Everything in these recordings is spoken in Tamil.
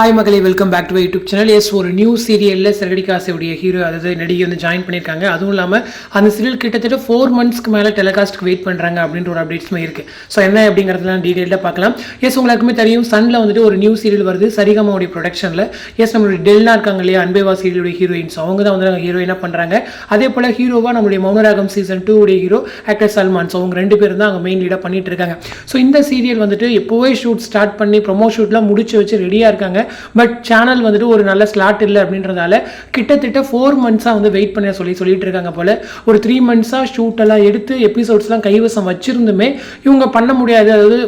ஹாய் மகளே welcome back to YouTube channel S ஒரு நியூ சீரியலில் சிறகடிக்காசையுடைய ஹீரோ அதாவது நடிகை வந்து ஜாயின் பண்ணியிருக்காங்க. அதுவும் இல்லாமல் அந்த சீரியல் கிட்டத்தட்ட ஃபோர் மந்த்ஸ்க்கு மேலே டெலிகாஸ்ட்டுக்கு வெயிட் பண்ணுறாங்க அப்படின்ற ஒரு அப்டேட்ஸுமே இருக்குது ஸோ என்ன அப்படிங்கிறதுலாம் டீட்டெயிலாக பார்க்கலாம். எஸ் உங்களுக்குமே தெரியும் சனில் வந்துட்டு ஒரு நியூ சீரியல் வருது சரிகமாவுடைய ப்ரொடக்ஷனில் எஸ் நம்மளுடைய டெல்னா இருக்காங்க இல்லையா அன்பேவா சீரியலுடைய ஹீரோயின்ஸ் அவங்க தான் வந்து ஹீரோயினாக பண்ணுறாங்க அதே போல் ஹீரோவாக நம்மளுடைய மௌனராகம் சீசன் டூ உடைய ஹீரோ ஆக்டர் சல்மான் ஸோ அவங்க ரெண்டு பேரும் தான் அங்கே மெயின் லீடாக பண்ணிட்டு இருக்காங்க. ஸோ இந்த சீரியல் வந்துட்டு எப்போவே ஷூட் ஸ்டார்ட் பண்ணி ப்ரொமோ ஷூட்லாம் முடிச்சு வச்சு ரெடியாக இருக்காங்க. பட் சேனல் வந்துட்டு ஒரு நல்ல ஸ்லாட் இல்லை அப்படின்றதால கிட்டத்தட்ட ஃபோர் மந்த்ஸாக வந்து வெயிட் பண்ண சொல்லி சொல்லிட்டு இருக்காங்க போல். ஒரு த்ரீ மந்த்ஸாக ஷூட்டெல்லாம் எடுத்து எபிசோட்ஸ்லாம் கைவசம் வச்சிருந்துமே இவங்க பண்ண முடியாது. அதாவது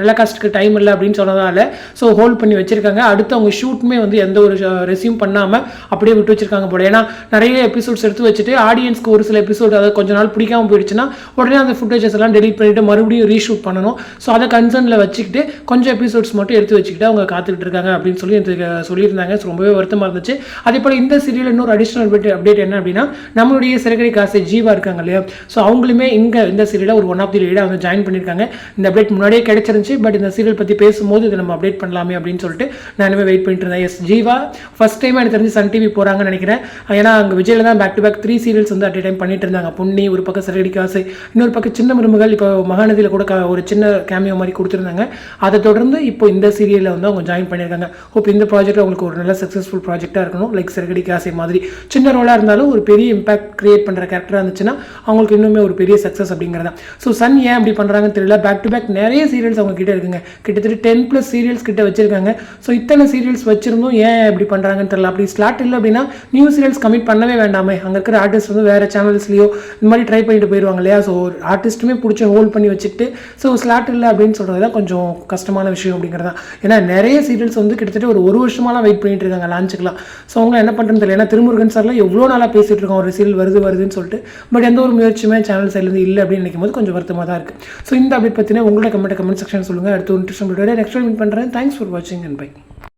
டெலகாஸ்ட்டுக்கு டைம் இல்லை அப்படின்னு சொன்னதால. ஸோ ஹோல்ட் பண்ணி வச்சிருக்காங்க. அடுத்து அவங்க ஷூட்டுமே வந்து எந்த ஒரு ரெசியூம் பண்ணாமல் அப்படியே விட்டு வச்சிருக்காங்க போல. ஏன்னா நிறைய எபிசோட்ஸ் எடுத்து வச்சுட்டு ஆடியன்ஸ்க்கு ஒரு சில எபிசோட் அதாவது கொஞ்ச நாள் பிடிக்காம போயிடுச்சுன்னா உடனே அந்த ஃபுட்டேஜஸ் எல்லாம் டெலிட் பண்ணிட்டு மறுபடியும் ரீஷூட் பண்ணணும். ஸோ அதை கன்சர்னில் வச்சுக்கிட்டு கொஞ்சம் எபிசோட்ஸ் மட்டும் எடுத்து வச்சுக்கிட்டு அவங்க காத்துக்கிட்டு இருக்காங்க அப்படின்னு சொல்லி எனக்கு சொல்லியிருந்தாங்க. ஸோ ரொம்பவே வருத்தமாக இருந்துச்சு. அதே போல் இந்த சீரியல் இன்னொரு அடிஷனல் அப்டேட் அப்டேட் என்ன அப்படின்னா நம்மளுடைய சிறகடி காசை ஜீவா இருக்காங்க இல்லையா? ஸோ அவங்களுமே இங்கே இந்த சீரியலில் ஒரு ஒன் ஆஃப் தி லீடாக வந்து ஜாயின் பண்ணியிருக்காங்க. இந்த அப்டேட் முன்னாடியே கிடைச்சிருந்துச்சு. பட் இந்த சீரியல் பற்றி பேசும்போது இதை நம்ம அப்டேட் பண்ணலாமே அப்படின்னு சொல்லிட்டு நான் வெயிட் பண்ணிட்டு இருந்தேன். எஸ் ஜீவா ஃபர்ஸ்ட் டைம் எனக்கு தெரிஞ்சு சன் டிவி போகிறாங்கன்னு நினைக்கிறேன். ஏன்னா அங்கே விஜயில் தான் back to back three serials வந்து அட் டைம் பண்ணிட்டு இருந்தாங்க. பொன்னி ஒரு பக்கம் சிறகடி காசு இன்னொரு பக்கம் சின்ன மருமகள் இப்போ மகாநதியில் கூட ஒரு சின்ன கேமியோ மாதிரி கொடுத்துருந்தாங்க. அதை தொடர்ந்து இப்போ இந்த சீரியலில் வந்து அவங்க ஜாயின் பண்ணியிருக்காங்க. ஹோப் இந்த ப்ராஜெக்ட் அவங்களுக்கு ஒரு நல்ல சக்ஸஸ்ஃபுல் ப்ராஜெக்டாக இருக்கணும். லைக் சிறகடி காசை மாதிரி சின்ன ரோலாக இருந்தாலும் ஒரு பெரிய இம்பாக்ட் கிரியேட் பண்ணுற கேரக்டராக இருந்துச்சுன்னா அவங்களுக்கு இன்னுமே ஒரு பெரிய சக்ஸஸ் அப்படிங்கிறதா. ஸோ சன் ஏன் அப்படி பண்ணுறாங்கன்னு தெரியல. பேக் டு பேக் நிறைய சீரியல்ஸ் அவங்க கிட்ட இருக்குங்க. கிட்டத்தட்ட டென் ப்ளஸ் சீரியல்ஸ் கிட்ட வச்சிருக்காங்க. ஸோ இத்தனை சீரியல்ஸ் வச்சிருந்தும் ஏன் இப்படி பண்ணுறாங்கன்னு தெரியல. அப்படி ஸ்லாட் இல்லை அப்படின்னா நியூ சீரியல்ஸ் கமிட் பண்ணவே வேண்டாமே. அங்கே இருக்கிற ஆர்டிஸ்ட் வந்து வேறு சேனல்ஸ்லையோ இந்த மாதிரி ட்ரை பண்ணிட்டு போயிடுவாங்க இல்லையா? ஸோ ஆர்டிஸ்ட்டுமே பிடிச்ச ஹோல்ட் பண்ணி வச்சுட்டு ஸோ ஸ்லாட் இல்லை அப்படின்னு சொல்கிறது தான் கொஞ்சம் கஷ்டமான விஷயம் அப்படிங்கிறது. தான் ஏன்னா நிறைய சீரியல்ஸ் வந்து கிட்ட கிட்டத்தட்ட ஒரு ஒரு வருஷமாலாம் வெயிட் பண்ணிட்டு இருக்காங்க லான்ச்சுக்கெலாம் ஸோ அவங்க என்ன பண்ணுறது தெரியல. ஏன்னா திருமுருகன் சார்லாம் எவ்வளோ நாளாக பேசிட்டு இருக்கோம் ஒரு சீரியல் வருது வருதுன்னு சொல்லிட்டு. பட் எந்த ஒரு முயற்சியுமே சேனல் சைட்லேருந்து இல்லை அப்படின்னு நினைக்கும் போது கொஞ்சம் வருத்தமாக தான் இருக்குது ஸோ இந்த அப்டேட் பற்றினா உங்களோட கமெண்ட் கமெண்ட் செக்ஷன் சொல்லுங்கள் அடுத்து ஒரு இன்ட்ரெஸ்ட் நெக்ஸ்ட் மீட் பண்ணுறேன் தேங்க்ஸ் ஃபார் வாட்சிங் அண்ட் பை